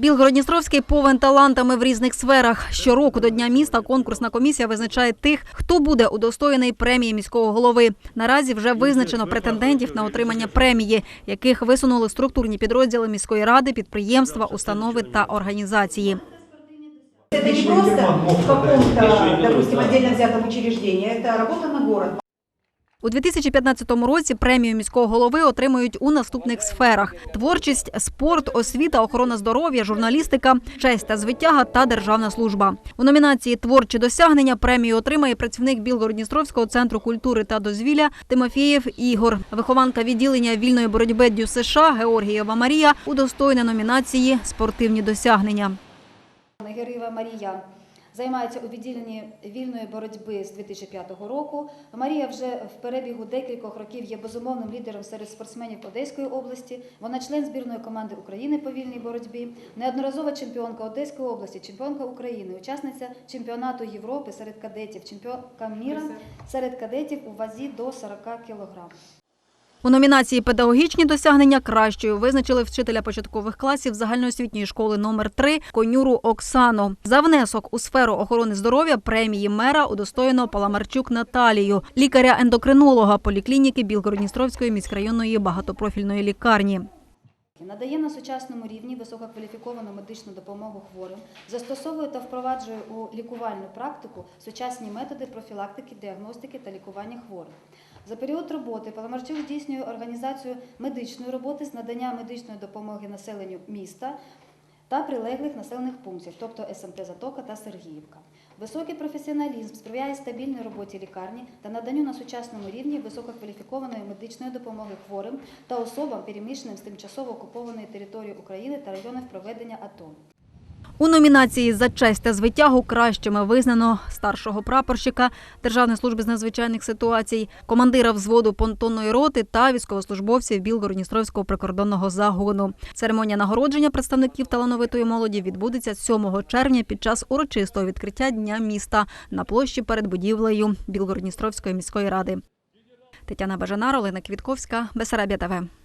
Білгородністровський повен талантами в різних сферах. Щороку до Дня міста конкурсна комісія визначає тих, хто буде удостоєний премії міського голови. Наразі вже визначено претендентів на отримання премії, яких висунули структурні підрозділи міської ради, підприємства, установи та організації. Это не просто в каком-то, допустим, отдельно взятом учреждении, это работа на город. У 2015 році премію міського голови отримують у наступних сферах: творчість, спорт, освіта, охорона здоров'я, журналістика, честь та звитяга та державна служба. У номінації Творчі досягнення премію отримає працівник Білгородністровського центру культури та дозвілля Тимофієв Ігор. Вихованка відділення вільної боротьби Дю США Георгієва Марія удостоєна номінації Спортивні досягнення. Героєва Марія займається у відділенні вільної боротьби з 2005 року. Марія вже в перебігу декількох років є безумовним лідером серед спортсменів Одеської області. Вона член збірної команди України по вільній боротьбі, неодноразова чемпіонка Одеської області, чемпіонка України, учасниця чемпіонату Європи серед кадетів, чемпіонка міра серед кадетів у вазі до 40 кг. У номінації Педагогічні досягнення кращою визначили вчителя початкових класів загальноосвітньої школи номер 3 конюру Оксану. За внесок у сферу охорони здоров'я премії мера удостоєно Паламарчук Наталію, лікаря-ендокринолога поліклініки Білгородністровської міськрайонної багатопрофільної лікарні. Надає на сучасному рівні висококваліфіковану медичну допомогу хворим, застосовує та впроваджує у лікувальну практику сучасні методи профілактики, діагностики та лікування хворих. За період роботи Паламарчук здійснює організацію медичної роботи з надання медичної допомоги населенню міста та прилеглих населених пунктів, тобто СМТ Затока та Сергіївка. Високий професіоналізм сприяє стабільній роботі лікарні та наданню на сучасному рівні висококваліфікованої медичної допомоги хворим та особам, переміщеним з тимчасово окупованої території України та районів проведення АТО. У номінації за честь та звитягу кращими визнано старшого прапорщика Державної служби з надзвичайних ситуацій, командира взводу понтонної роти та військовослужбовців Білгородністровського прикордонного загону. Церемонія нагородження представників талановитої молоді відбудеться 7 червня під час урочистого відкриття Дня міста на площі перед будівлею Білгородністровської міської ради. Тетяна Бажанар, Олена Квітковська, Бесарабія ТВ.